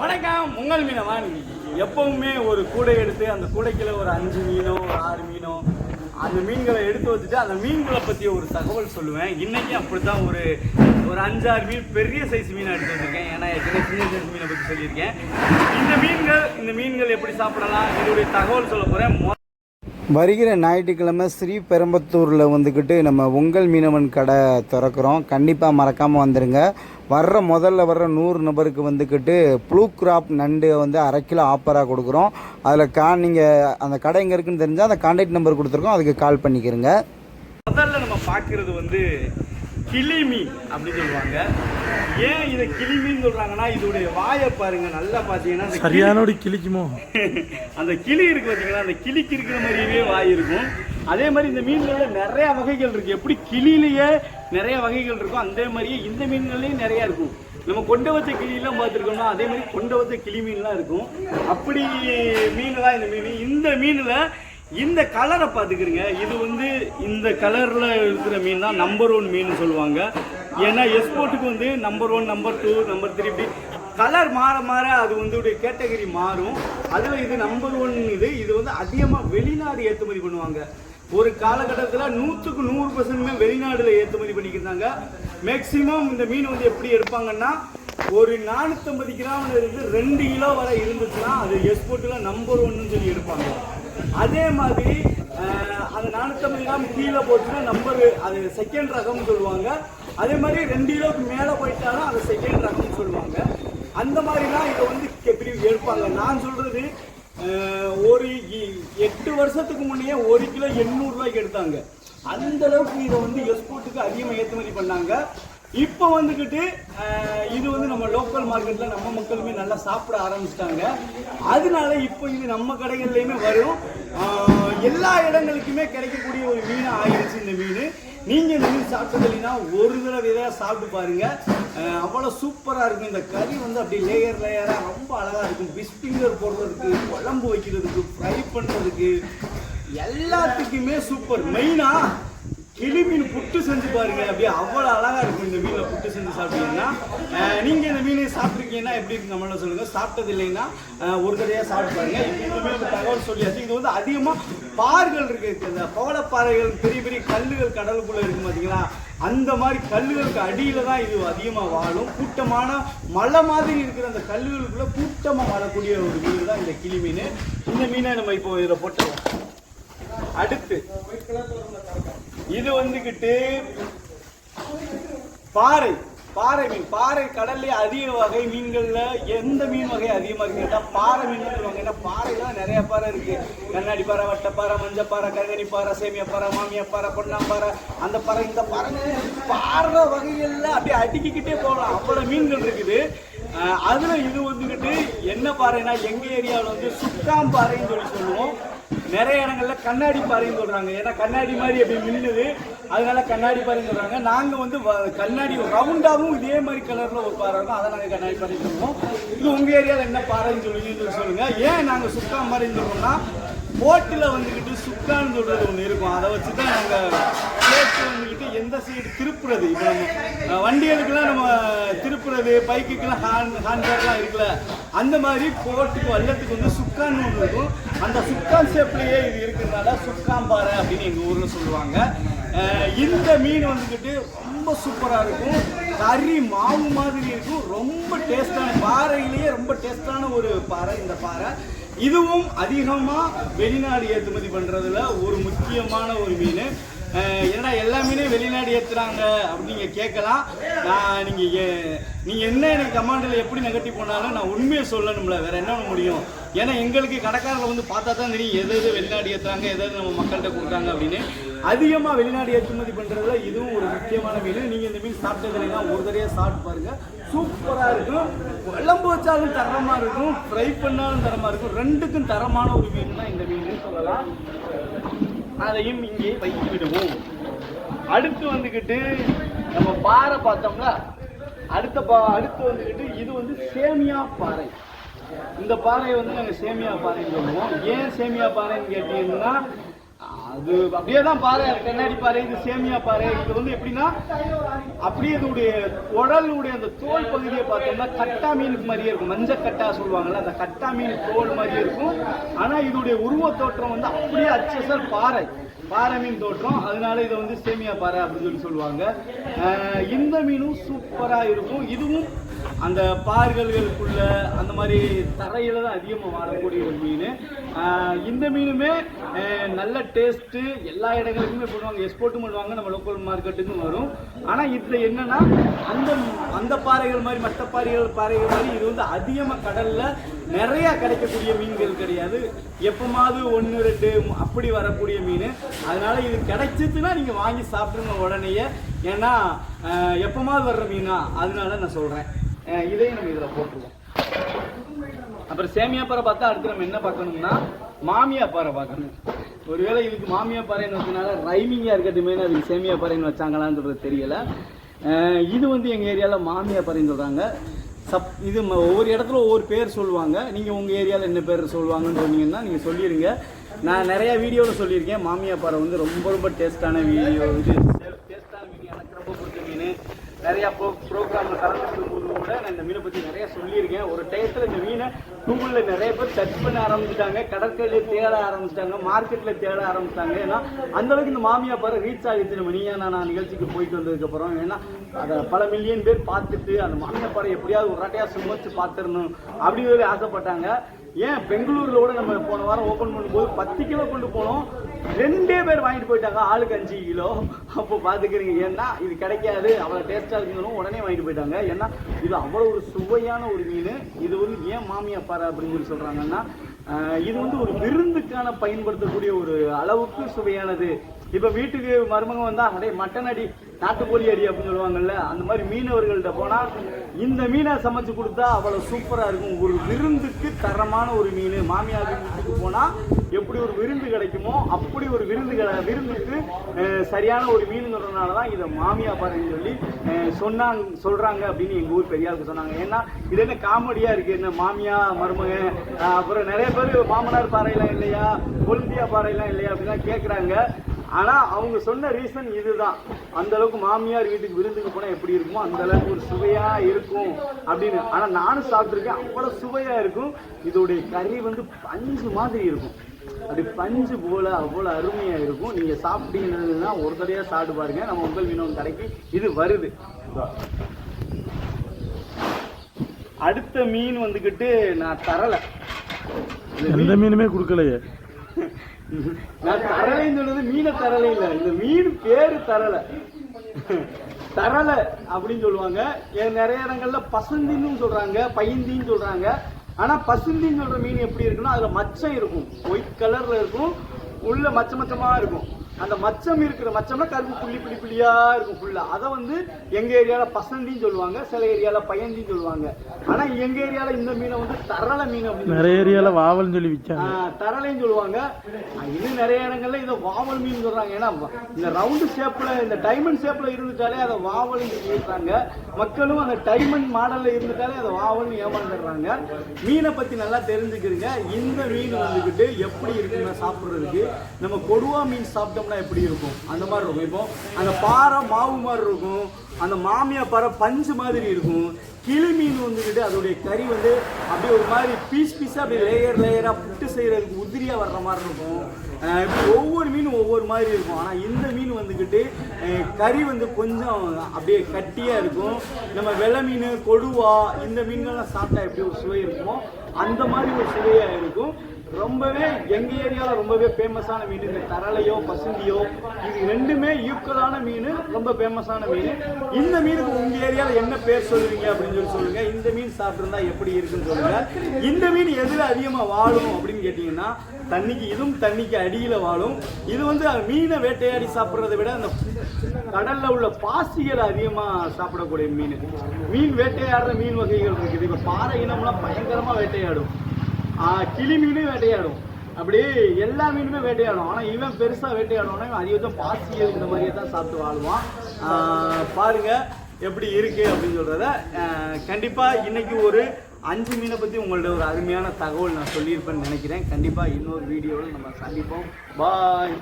வணக்கம் உங்கள் மீனவன் எப்பவுமே ஒரு கூடை எடுத்து அந்த கூடைக்குள்ள ஒரு அஞ்சு மீனோ ஒரு ஆறு மீனோ அந்த மீன்களை எடுத்து வச்சுட்டு அந்த மீன்களை பற்றி ஒரு தகவல் சொல்லுவேன். இன்னைக்கு அப்படித்தான் ஒரு ஒரு அஞ்சாறு மீன் பெரிய சைஸ் மீனை எடுத்து வந்திருக்கேன் ஏன்னா ஏற்கனவே சின்ன சைஸ் மீனை பற்றி சொல்லியிருக்கேன். இந்த மீன்கள் இந்த மீன்கள் எப்படி சாப்பிடலாம்? இதனுடைய தகவல் சொல்ல போகிறேன் வருகிற ஞாயிற்றுக்கிழமை ஸ்ரீபெரும்பத்தூரில் வந்துக்கிட்டு நம்ம உங்கள் மீனவன் கடை திறக்கிறோம். கண்டிப்பாக மறக்காமல் வந்துடுங்க வர்ற முதல்ல வர்ற நூறு நபருக்கு வந்துக்கிட்டு ப்ளூ கிராப் நண்டு வந்து அரை கிலோ ஆஃபராக கொடுக்குறோம். அதில் கா நீங்கள் அந்த கடை எங்கே இருக்குன்னு தெரிஞ்சால் அந்த கான்டாக்ட் நம்பர் கொடுத்துருக்கோம். அதுக்கு கால் பண்ணிக்கிறங்க. முதல்ல நம்ம பார்க்குறது வந்து கிளி மீன் அப்படின்னு சொல்லுவாங்க. ஏன் இதை கிளி மீன் சொல்றாங்கன்னா இதோடைய வாயை பாருங்க நல்லா பார்த்தீங்கன்னா அந்த கிளி- சரியானோடி கிழிக்குமோ அந்த கிளி இருக்கு பார்த்தீங்களா? அந்த கிளிக்கு இருக்கிற மாதிரியே வாய் இருக்கும். அதே மாதிரி இந்த மீன்கள்ல நிறைய வகைகள் இருக்கு. எப்படி கிளியிலேயே நிறைய வகைகள் இருக்கும் அதே மாதிரியே இந்த மீன்கள்லயும் நிறைய இருக்கும். நம்ம கொண்ட வச்ச கிளியெல்லாம் பார்த்துருக்கோம்னா அதே மாதிரி கொண்ட வச்ச கிளி மீன்லாம் இருக்கும். அப்படி மீன் தான் இந்த மீன் இந்த மீனில் இந்த கலரை பார்த்துக்கிறீங்க. இது வந்து இந்த கலரில் இருக்கிற மீன் தான் நம்பர் ஒன் மீன் சொல்லுவாங்க. ஏன்னா எக்ஸ்போர்ட்டுக்கு வந்து number one number two number three இப்படி கலர் மாற மாற அது வந்து கேட்டகரி மாறும். அதில் இது நம்பர் ஒன் இது இது வந்து அதிகமாக வெளிநாடு ஏற்றுமதி பண்ணுவாங்க. ஒரு காலகட்டத்தில் நூற்றுக்கு நூறு பர்சன்ட்மே வெளிநாடுல ஏற்றுமதி பண்ணிக்கிறாங்க மேக்சிமம் இந்த மீன் வந்து எப்படி எடுப்பாங்கன்னா ஒரு நானூற்றம்பது கிராமில் இருந்து ரெண்டு கிலோ வரை இருந்துச்சுன்னா அது எக்ஸ்போர்ட்டில் நம்பர் ஒன்னு சொல்லி எடுப்பாங்க. அதே மாதிரி அந்த நானூற்றம்பது கிராம் கீழே போச்சுன்னா நம்பர் அது செகண்ட் ரகம்னு சொல்லுவாங்க. அதே மாதிரி ரெண்டு கிலோவுக்கு மேலே போயிட்டாலும் அது செகண்ட் ரகம்னு சொல்லுவாங்க. அந்த மாதிரிலாம் இதை வந்து எப்படி எடுப்பாங்க நான் சொல்றது ஒரு இ- எட்டு வருஷத்துக்கு முன்னே ஒரு கிலோ எண்ணூறுரூவாய்க்கு எடுத்தாங்க. அந்த அளவுக்கு இதை வந்து எக்ஸ்போர்ட்டுக்கு அதிகமாக ஏற்றுமதி பண்ணாங்க. இப்போ வந்துக்கிட்டு இது வந்து நம்ம லோக்கல் மார்க்கெட்ல நம்ம மக்களுமே நல்லா சாப்பிட ஆரம்பிச்சிட்டாங்க. அதனால இப்போ இது நம்ம கடைகள்லையுமே வரும். எல்லா இடங்களுக்குமே கிடைக்கக்கூடிய ஒரு மீன் ஆயிடுச்சு இந்த மீன். நீங்க இந்த மீன் சாப்பிட்டது இல்லைன்னா ஒரு தடவை இதை சாப்பிட்டு பாருங்க. அவ்வளோ அவ்வளவு சூப்பரா இருக்கும். இந்த கறி வந்து அப்படியே லேயர் லேயரா ரொம்ப அழகா இருக்கும். பிஸ் ஃபிங்கர் போடுறதுக்கு குழம்பு வைக்கிறதுக்கு ஃப்ரை பண்றதுக்கு எல்லாத்துக்குமே சூப்பர் மெயினா கிளி மீன் புட்டு செஞ்சு பாருங்க அப்படியே அவ்வளோ அழகா இருக்கும் இந்த மீனில் புட்டு செஞ்சு சாப்பிட்டீங்கன்னா. நீங்க இந்த மீனை சாப்பிட்ருக்கீங்கன்னா எப்படி இருக்கு நம்மள சொல்லுங்க. சாப்பிட்டது இல்லைன்னா ஒரு தடையாக சாப்பிட்டு பாருங்க. இந்த மீன் தகவல் சொல்லியாச்சு. இது வந்து அதிகமா பாறைகள் இருக்கு. இந்த பவளப்பாறைகள் பெரிய பெரிய கல்லுகள் கடலுக்குள்ள இருக்கு பாத்தீங்களா? அந்த மாதிரி கல்லுகளுக்கு அடியில தான் இது அதிகமாக வாழும். கூட்டமான மலை மாதிரி இருக்கிற அந்த கல்லுகளுக்குள்ள கூட்டமாக வாழக்கூடிய ஒரு மீன் தான் இந்த கிளி மீன். இந்த மீனை நம்ம இப்போ இதில் போட்டுருவோம் அடுத்து. இது வந்துகிட்டு பாறை. பாறை மீன். பாறை கடல்ல அதிக வகை மீன்கள்ல எந்த மீன் வகை அதிகமாக இருக்கு கேட்டா பாறை மீன் சொல்லுவாங்க. ஏன்னா பாறையில நிறைய பாறை இருக்கு. கண்ணாடி பாறை வட்டப்பாறை மஞ்சப்பாறை கங்கனி பாறை சேமியா பாறை மாமியா பாறை பொன்னாம்பாறை அந்த பாறை இந்த பாறை பாறை வகைகள்ல அப்படியே அடுக்கிக்கிட்டே போகலாம். அவ்வளவு மீன்கள் இருக்குது. அதில் அதுல இது வந்துக்கிட்டு என்ன பாறைனா எங்க ஏரியாவில் வந்து சுக்காம் பாறைன்னு சொல்லி சொல்லுவோம். நிறைய இடங்கள்ல கண்ணாடி பாறைன்னு சொல்றாங்க. ஏன்னா கண்ணாடி மாதிரி அப்படி மின்னுது. அதனால கண்ணாடி பாறைன்னு சொல்றாங்க. நாங்க வந்து வ- கண்ணாடி ரவுண்டாவும் இதே மாதிரி கலர்ல ஒரு பாறை இருக்கும். அதை நாங்க கண்ணாடி பாறைன்னு சொல்லுவோம். இது உங்க ஏரியால என்ன பாறைன்னு சொல்லுவீங்கன்னு சொல்லி சொல்லுங்க. ஏன் நாங்க சுக்கா மாதிரின்னு சொல்றோம்னா போட்டில் வந்துக்கிட்டு சுக்கான்னு சொல்றது ஒன்று இருக்கும். அதை வச்சு தான் நாங்கள் சேர்த்து வந்துக்கிட்டு எந்த சைடு திருப்புறது. இப்போ நம்ம வண்டிகளுக்கெல்லாம் நம்ம திருப்புறது பைக்குக்கெல்லாம் ஹாண்ட் ஹேண்ட்பேக்லாம் இருக்குல்ல அந்த மாதிரி போட்டுக்கு வல்லத்துக்கு வந்து சுக்கான் ஒன்று இருக்கும். அந்த சுக்கான் ஷேப்லேயே இது இருக்கிறதுனால சுக்காம்பாறை அப்படின்னு எங்கள் ஊரில் சொல்லுவாங்க. இந்த மீன் வந்துக்கிட்டு ரொம்ப சூப்பராக இருக்கும். கறி மாவு மாதிரி இருக்கும். ரொம்ப டேஸ்டான பாறையிலேயே ரொம்ப டேஸ்டான ஒரு பாறை இந்த பாறை. இதுவும் அதிகமாக வெளிநாடு ஏற்றுமதி பண்ணுறதுல ஒரு முக்கியமான ஒரு மீன். ஏன்னா என்னடா எல்லா மீனையும் வெளிநாடு ஏற்றுறாங்க அப்படின்னு கேட்கலாம். நான் நீங்கள் நீங்கள் என்ன எனக்கு கமாண்டில் எப்படி நெகட்டிவ் பண்ணாலும் நான் உண்மையை சொல்லணும்ல. வேற என்ன பண்ண முடியும்? ஏன்னா எங்களுக்கு கடைக்காரர்கள் வந்து பார்த்தா தான் தெரியும் எது எது வெளிநாடு ஏற்றுறாங்க எது எது நம்ம மக்கள்கிட்ட கொடுக்குறாங்க அப்படின்னு. அதிகமாக வெளிநாடு ஏற்றுமதி பண்ணுறதுல இதுவும் ஒரு முக்கியமான மீன். நீங்கள் இந்த மீன் சாப்பிட்டது ஒரு தடையாக சாப்பிட்டு பாருங்க. சூப்பராக இருக்கும். குழம்பு வச்சாலும் தரமாக இருக்கும். ஃப்ரை பண்ணாலும் தரமாக இருக்கும். ரெண்டுக்கும் தரமான ஒரு மீன் தான் இந்த மீன். சொல்லலாம். அதையும் இங்கே வைத்து விடுவோம் அடுத்து வந்துக்கிட்டு நம்ம பாறை பார்த்தோம்ல? அடுத்த பா அடுத்து வந்துக்கிட்டு இது வந்து சேமியா பாறை. இந்த பாறையை வந்து நாங்கள் சேமியா பாறைன்னு சொல்லுவோம். ஏன் சேமியா பாறைன்னு கேட்டீங்கன்னா அது அப்படியே தான் பாரு கண்ணாடி பாரு இது சேமியா பாரு. இது வந்து எப்படின்னா அப்படியே இதனுடைய உடலுடைய அந்த தோல் பகுதியை பார்த்தோம்னா கட்டா மீனுக்கு மாதிரியே இருக்கும். மஞ்சள் கட்டா சொல்லுவாங்கல்ல அந்த கட்டா மீன் தோல் மாதிரியே இருக்கும். ஆனால் இதோடைய உருவ தோற்றம் வந்து அப்படியே அச்சசல் பாறை பாறை மீன் தோற்றம். அதனால இதை வந்து சேமியா பாறை அப்படின்னு சொல்லி சொல்லுவாங்க. இந்த மீனும் சூப்பராக இருக்கும். இதுவும் அந்த பார்களுக்குள்ள அந்த மாதிரி தரையில் தான் அதிகமாக வாழக்கூடிய ஒரு மீன். இந்த மீனுமே நல்ல டேஸ்ட்டு எல்லா இடங்களுக்குமே போடுவாங்க. எக்ஸ்போர்ட்டும் பண்ணுவாங்க நம்ம லோக்கல் மார்க்கெட்டுக்கும் வரும். ஆனால் இதில் என்னென்னா அந்த அந்த பாறைகள் மாதிரி மற்ற பாறைகள் பாறைகள் மாதிரி இது வந்து அதிகமாக கடலில் நிறையா கிடைக்கக்கூடிய மீன்கள் கிடையாது. எப்பமாவது ஒன்று ரெண்டு அப்படி வரக்கூடிய மீன். அதனால் இது கிடைச்சிச்சுன்னா நீங்கள் வாங்கி சாப்பிடுங்க உடனேயே. ஏன்னா ஆஹ் எப்பமாவது வர்ற மீனா. அதனால நான் சொல்கிறேன் இதையும் நம்ம இதில் போட்டுருவோம். அப்புறம் சேமியா பாறை பார்த்தா அடுத்து நம்ம என்ன பார்க்கணும்னா மாமியா பாறை பார்க்கணும். ஒருவேளை இதுக்கு மாமியா பாறைன்னு வச்சனால ரைமிங்காக இருக்கட்டுமே அதுக்கு சேமியா பாறைன்னு வச்சாங்களான்றது தெரியல. இது வந்து எங்கள் ஏரியாவில் மாமியா பாறைன்னு சொல்கிறாங்க சப் இது ம- ஒவ்வொரு இடத்துல ஒவ்வொரு பேர் சொல்லுவாங்க. நீங்கள் உங்கள் ஏரியாவில் என்ன பேர் சொல்லுவாங்கன்னு சொன்னீங்கன்னா நீங்கள் சொல்லிடுங்க நான் நிறையா வீடியோவில் சொல்லியிருக்கேன். மாமியா பாறை வந்து ரொம்ப ரொம்ப டேஸ்ட்டான வீடியோ இது டேஸ்ட்டான மீன் எனக்கு ரொம்ப பிடிச்ச மீன். நிறையா ப்ரோ ப்ரோக்ராமில் கலந்துக்கும் போது கூட நான் இந்த மீனை பற்றி நிறைய சொல்லியிருக்கேன். ஒரு டயத்தில் இந்த மீனை கூகுளில் நிறைய பேர் சர்ச் பண்ண ஆரம்பிச்சிட்டாங்க. கடற்கரையில் தேட ஆரம்பிச்சிட்டாங்க. மார்க்கெட்டில் தேட ஆரம்பிச்சிட்டாங்க. ஏன்னா அந்த அளவுக்கு இந்த மாமியா பாரு ரீச் ஆகிடுச்சு நம்ம நீயா நான் நிகழ்ச்சிக்கு போயிட்டு வந்ததுக்கப்புறம் ஏன்னா அதை பல மில்லியன் பேர் பார்த்துட்டு அந்த மாமியா பாறை எப்படியாவது ஒரு ராட்டையாக சுமச்சு பார்த்துடணும் அப்படின்னு சொல்லி ஆசைப்பட்டாங்க. ஏன் பெங்களூர்ல கூட நம்ம போன வாரம் ஓபன் பண்ணும்போது பத்து கிலோ கொண்டு போனோம். ரெண்டே பேர் வாங்கிட்டு போயிட்டாங்க ஆளுக்கு அஞ்சு கிலோ அப்போ பாத்துக்கிறீங்க ஏன்னா இது கிடைக்காது. அவ்வளோ டேஸ்டா இருக்குங்களும் உடனே வாங்கிட்டு போயிட்டாங்க. ஏன்னா இது அவ்வளோ ஒரு சுவையான ஒரு மீன். இது வந்து ஏன் மாமியா பாரு அப்படின்னு சொல்லி சொல்றாங்கன்னா இது வந்து ஒரு விருந்துக்கான பயன்படுத்தக்கூடிய ஒரு அளவுக்கு சுவையானது. இப்ப வீட்டுக்கு மருமகம் வந்தா அடே மட்டன் அடி நாட்டுக்கோழி அடி அப்படின்னு சொல்லுவாங்கல்ல அந்த மாதிரி மீனவர்கள்ட்ட போனா இந்த மீனை சமைச்சு கொடுத்தா அவ்வளவு சூப்பரா இருக்கும். ஒரு விருந்துக்கு தரமான ஒரு மீன். மாமியார் வீட்டுக்கு போனா எப்படி ஒரு விருந்து கிடைக்குமோ அப்படி ஒரு விருந்து விருந்துக்கு சரியான ஒரு மீனுங்கிறதுனால தான் இதை மாமியா பாருன்னு சொல்லி சொன்னாங்க சொல்றாங்க அப்படின்னு எங்க ஊர் பெரியாருக்கு சொன்னாங்க. ஏன்னா இது என்ன காமெடியா இருக்கு? என்ன மாமியா மருமகன் அப்புறம் நிறைய பேர் மாமனார் பாறையெல்லாம் இல்லையா? கொழுந்தியா பாறையெல்லாம் இல்லையா? அப்படிலாம் கேட்குறாங்க ஆனால் அவங்க சொன்ன ரீசன் இதுதான். அந்த அளவுக்கு மாமியார் வீட்டுக்கு விருந்துக்கு போனால் எப்படி இருக்குமோ அந்த அளவுக்கு ஒரு சுவையா இருக்கும் அப்படின்னு. ஆனால் நானும் சாப்பிட்ருக்கேன் அவ்வளோ சுவையா இருக்கும். இதோடைய கறி வந்து பஞ்சு மாதிரி இருக்கும். அப்படி பஞ்சு போல அவ்வளவு அருமையா இருக்கும். நீங்க சாப்பிட்டீங்கன்னா ஒரு தடையா சாப்பிட்டு பாருங்க. நம்ம உங்கள் மீனவன் கடைக்கு இது வருது. அடுத்த மீன் வந்துக்கிட்டு நான் தரல. எந்த மீனுமே கொடுக்கலையே. நான் தரலைன்னு சொன்னது மீனை தரலை இல்ல. இந்த மீன் பேரு தரல. தரல அப்படின்னு சொல்லுவாங்க. நிறைய இடங்கள்ல பசந்தின்னு சொல்றாங்க பையந்தின்னு சொல்றாங்க. ஆனா பசுந்தின்னு சொல்ற மீன் எப்படி இருக்குன்னா அதுல மச்சம் இருக்கும். ஒயிட் கலர்ல இருக்கும். உள்ள மச்ச மச்சமா இருக்கும். அந்த மச்சம் இருக்கிற மச்சம்னா கருப்பு புள்ளி புள்ளி புள்ளியா இருக்கும் ஃபுல்லா அதை வந்து எங்க ஏரியால பசந்தின்னு சொல்லுவாங்க சில ஏரியால பையந்தின்னு சொல்லுவாங்க. ஆனா எங்க ஏரியால இந்த மீனை வந்து தரல மீன் அப்படின்னு நிறைய ஏரியால வாவல்னு சொல்லி விற்காங்க ஆஹ் தரலைன்னு சொல்லுவாங்க. இன்னும் நிறைய இடங்கள்ல இதை வாவல் மீன் சொல்றாங்க. ஏன்னா இந்த ரவுண்டு ஷேப்ல இந்த டைமண்ட் ஷேப்ல இருந்துட்டாலே அதை வாவல் சொல்லிடுறாங்க. மக்களும் அந்த டைமண்ட் மாடல்ல இருந்துட்டாலே அதை வாவல்னு ஏமாந்துடுறாங்க. மீனை பத்தி நல்லா தெரிஞ்சுக்கிறீங்க. இந்த மீன் வந்துக்கிட்டு எப்படி இருக்குன்னா சாப்பிடுறதுக்கு நம்ம கொடுவா மீன் சாப்பிட்டோம்னா எப்படி இருக்கும்? அந்த மாதிரி இருக்கும். இப்போ அந்த பாறை மாவு மாதிரி இருக்கும். அந்த மாமியா பாறை பஞ்சு மாதிரி இருக்கும். கிளி மீன் வந்துக்கிட்டு அதோடைய கறி வந்து அப்படியே ஒரு மாதிரி பீஸ் பீஸாக அப்படியே லேயர் லேயராக புட்டு செய்கிறதுக்கு உதிரியாக வர்ற மாதிரி இருக்கும். இப்படி ஒவ்வொரு மீனும் ஒவ்வொரு மாதிரி இருக்கும். ஆனால் இந்த மீன் வந்துக்கிட்டு கறி வந்து கொஞ்சம் அப்படியே கட்டியாக இருக்கும். நம்ம வெள்ளை மீன் கொடுவா இந்த மீன்கள்லாம் சாப்பிட்டா எப்படி ஒரு சுவை இருக்குமோ அந்த மாதிரி ஒரு சுவையாக இருக்கும். ரொம்பவே எங்க ஏரியாவில் ரொம்பவே ஃபேமஸான மீன் இந்த தரலையோ பசுந்தியோ இது ரெண்டுமே ஈக்குவலான மீன் ரொம்ப ஃபேமஸான மீன். இந்த மீனுக்கு உங்க ஏரியாவில் என்ன பேர் சொல்லுவீங்க அப்படின்னு சொல்லி சொல்லுங்க. இந்த மீன் சாப்பிட்ருந்தா எப்படி இருக்குன்னு சொல்லுங்க. இந்த மீன் எதுல அதிகமாக வாழும் அப்படின்னு கேட்டிங்கன்னா தண்ணிக்கு இதுவும் தண்ணிக்கு அடியில் வாழும். இது வந்து மீனை வேட்டையாடி சாப்பிட்றதை விட அந்த கடல்ல உள்ள பாசிகளை அதிகமாக சாப்பிடக்கூடிய மீன். மீன் வேட்டையாடுற மீன் வகைகள் இருக்குது. இப்போ பாறை இனம்லாம் பயங்கரமாக வேட்டையாடும். கிளி மீனும் வேட்டையாடும். அப்படி எல்லா மீனுமே வேட்டையாடும். ஆனால் இவன் பெருசாக வேட்டையாடுவானா? இவன் அதிகம் பாசியல் இந்த மாதிரியே தான் சாப்பிட்டு வாழ்வான். பாருங்கள் பாருங்க எப்படி இருக்குது அப்படின்னு சொல்கிறத கண்டிப்பாக இன்றைக்கி ஒரு அஞ்சு மீனை பற்றி உங்கள்ட்ட ஒரு அருமையான தகவல் நான் சொல்லியிருப்பேன்னு நினைக்கிறேன். கண்டிப்பாக இன்னொரு வீடியோவில் நம்ம சந்திப்போம். பாய்.